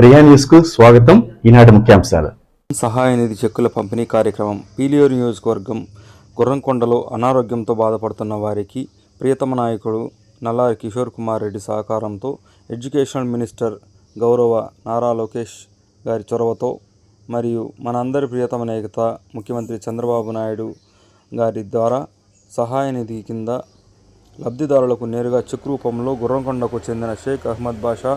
ప్రియా న్యూస్కు స్వాగతం. ఈనాటి ముఖ్యాంశాలు. సహాయ నిధి చెక్కుల పంపిణీ కార్యక్రమం పీలియోరు నియోజకవర్గం గుర్రంకొండలో అనారోగ్యంతో బాధపడుతున్న వారికి ప్రియతమ నాయకుడు నల్లారి కిషోర్ కుమార్ రెడ్డి సహకారంతో ఎడ్యుకేషనల్ మినిస్టర్ గౌరవ నారా లోకేష్ గారి చొరవతో మరియు మనందరి ప్రియతమ నేత ముఖ్యమంత్రి చంద్రబాబు నాయుడు గారి ద్వారా సహాయ నిధి కింద లబ్ధిదారులకు నేరుగా చెక్ రూపంలో గుర్రంకొండకు చెందిన షేక్ అహ్మద్ బాషా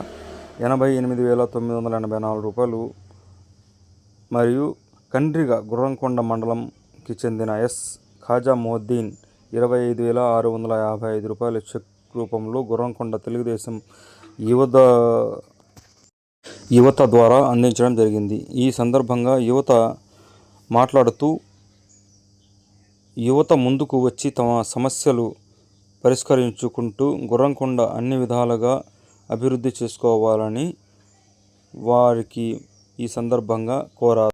ఎనభై ఎనిమిది వేల తొమ్మిది వందల ఎనభై నాలుగు రూపాయలు. మరియు కండ్రిగ గుర్రంకొండ మండలంకి చెందిన ఎస్ ఖాజా మొద్దీన్ ఇరవై ఐదు వేల ఆరు వందల యాభై ఐదు రూపాయల చెక్ రూపంలో గుర్రంకొండ తెలుగుదేశం యువత యువత ద్వారా అందించడం జరిగింది. ఈ సందర్భంగా యువత మాట్లాడుతూ యువత ముందుకు వచ్చి తమ సమస్యలు పరిష్కరించుకుంటూ గుర్రంకొండ అన్ని విధాలుగా అభివృద్ధి చేసుకోవాలని వారికి ఈ సందర్భంగా కోరారు.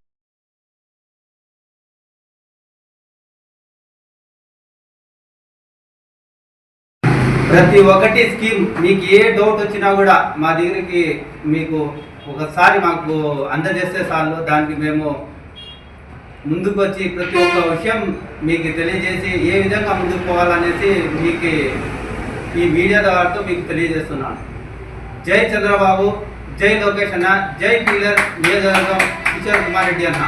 ప్రతి ఒక్కటి స్కీమ్ మీకు ఏ డౌట్ వచ్చినా కూడా మా దగ్గరికి మీకు ఒకసారి మాకు అందజేస్తే చాలు. దానికి మేము ముందుకు వచ్చి ప్రతి ఒక్క విషయం మీకు తెలియజేసి ఏ విధంగా ముందుకు పోవాలనేసి మీకు ఈ మీడియా ద్వారా మీకు తెలియజేస్తున్నాను. జై చంద్రబాబు జై లోకేష్ అన్న జై పీలర్ నియోజకవర్గం కిషోర్ కుమార్ రెడ్డి అన్న